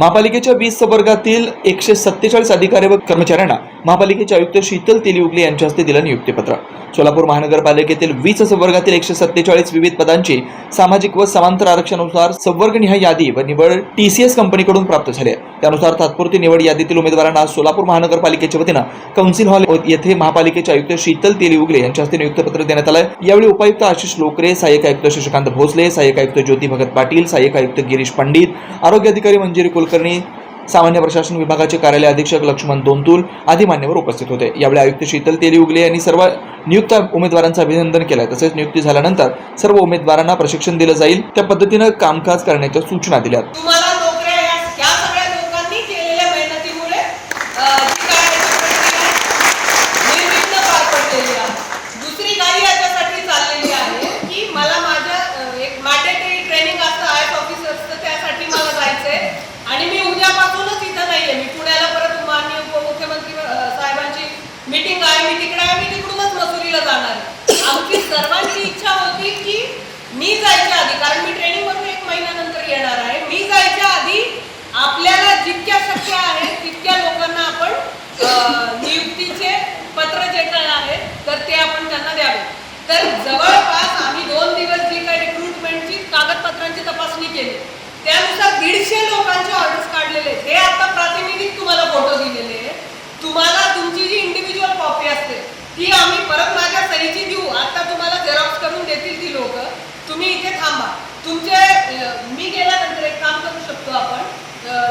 महापालिकेच्या वीस वर्गातील एकशे सत्तेचाळीस अधिकारी व कर्मचाऱ्यांना महापालिकेचे आयुक्त शीतल तेलीउगले यांच्या हस्ते दिलं नियुक्तीपत्र. सोलापूर महानगरपालिकेतील वीस संवर्गातील एकशे सत्तेचाळीस विविध पदांची सामाजिक व समांतर आरक्षणानुसार संवर्गनिहाय यादी व निवड टी सी एस कंपनीकडून प्राप्त झाली आहे. त्यानुसार तात्पुरती निवड यादीतील उमेदवारांना सोलापूर महानगरपालिकेच्या वतीनं कौन्सिल हॉल येथे महापालिकेचे आयुक्त शीतल तेली उगले यांच्या हस्ते नियुक्तपत्र देण्यात आलं यावेळी उपायुक्त आशिष लोकरे सहाय्यक आयुक्त शशिकांत भोसले सहाय्यक आयुक्त ज्योती भगत पाटील सहाय्यक आयुक्त गिरीश पंडित आरोग्य अधिकारी मंजिरी कुलकर्णी सामान्य प्रशासन विभागाचे कार्यालय अधीक्षक लक्ष्मण दोंतुल आदी मान्यवर उपस्थित होते. यावेळी आयुक्त शीतल तेली उगले यांनी सर्व नियुक्त उमेदवारांचं अभिनंदन केलं. तसेच नियुक्ती झाल्यानंतर सर्व उमेदवारांना प्रशिक्षण दिलं जाईल. त्या पद्धतीनं कामकाज करण्याच्या सूचना दिल्या आम्ही तिकडे आहे मी तिकडूनच मसुरीला जाणार आमची सर्वांची इच्छा होती की मी जायच्या आधी कारण मी ट्रेनिंग मधून एक महिन्यानंतर येणार आहे मी जायच्या आधी आपल्याला जितक्या शक्य आहे तितक्या लोकांना आपण नियुक्तीचे पत्र जे काय आहे तर ते आपण त्यांना द्यावे. तर जवळपास आम्ही दोन दिवस जी काही रिक्रुटमेंटची कागदपत्रांची तपासणी केली त्यानुसार दीडशे लोकांचे ऑर्डर्स काढलेले आहेत. हे आता प्रातिनिधिक तुम्हाला फोटो दिलेले आहे तुम्हाला तुमची जी इंडिव्हिज्युअल कॉपी असते ती आम्ही परत माझ्या सहीची देऊ आता तुम्हाला झेरॉक्स करून देतील ती लोक. तुम्ही इथे थांबा. तुमचे मी गेल्यानंतर एक काम करू शकतो आपण.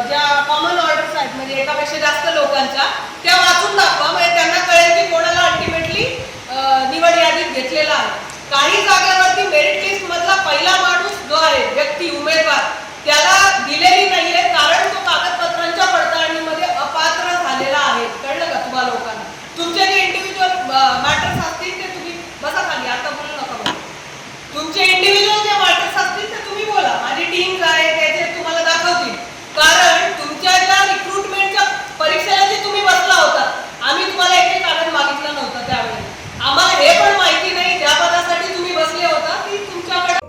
ज्या कॉमन ऑर्डर्स आहेत म्हणजे एकापेक्षा जास्त लोकांच्या त्या वाचून दाखवा. म्हणजे त्यांना कळेल की कोणाला अल्टिमेटली निवड यादीत घेतलेला आहे. काही जागेवरती मेरिट लिस्ट मधला पहिला माणूस जो आहे व्यक्ती उमेदवार त्याला दिलेली नाहीये कारण तो कागदपत्रांच्या पडताळणीमध्ये अपात्र झालेला आहे कळलं का तुम्हाला लोकांना तुमचे जे इंडिव्हिज्युअल मॅटर्स असतील ते तुम्ही बसा खाली आता बोलू नका मला. तुमचे इंडिव्हिज्युअल जे मॅटर्स असतील ते तुम्ही बोला माझी टीम आहे त्याचे तुम्हाला दाखवतील कारण तुमच्या ज्या रिक्रुटमेंटच्या परीक्षेला जे तुम्ही बसला होता आम्ही तुम्हाला एक एक कागद मागितलं नव्हतं त्यावेळी आम्हाला हे पण माहिती नाही ज्या पदासाठी तुम्ही बसले होता ती तुमच्याकडे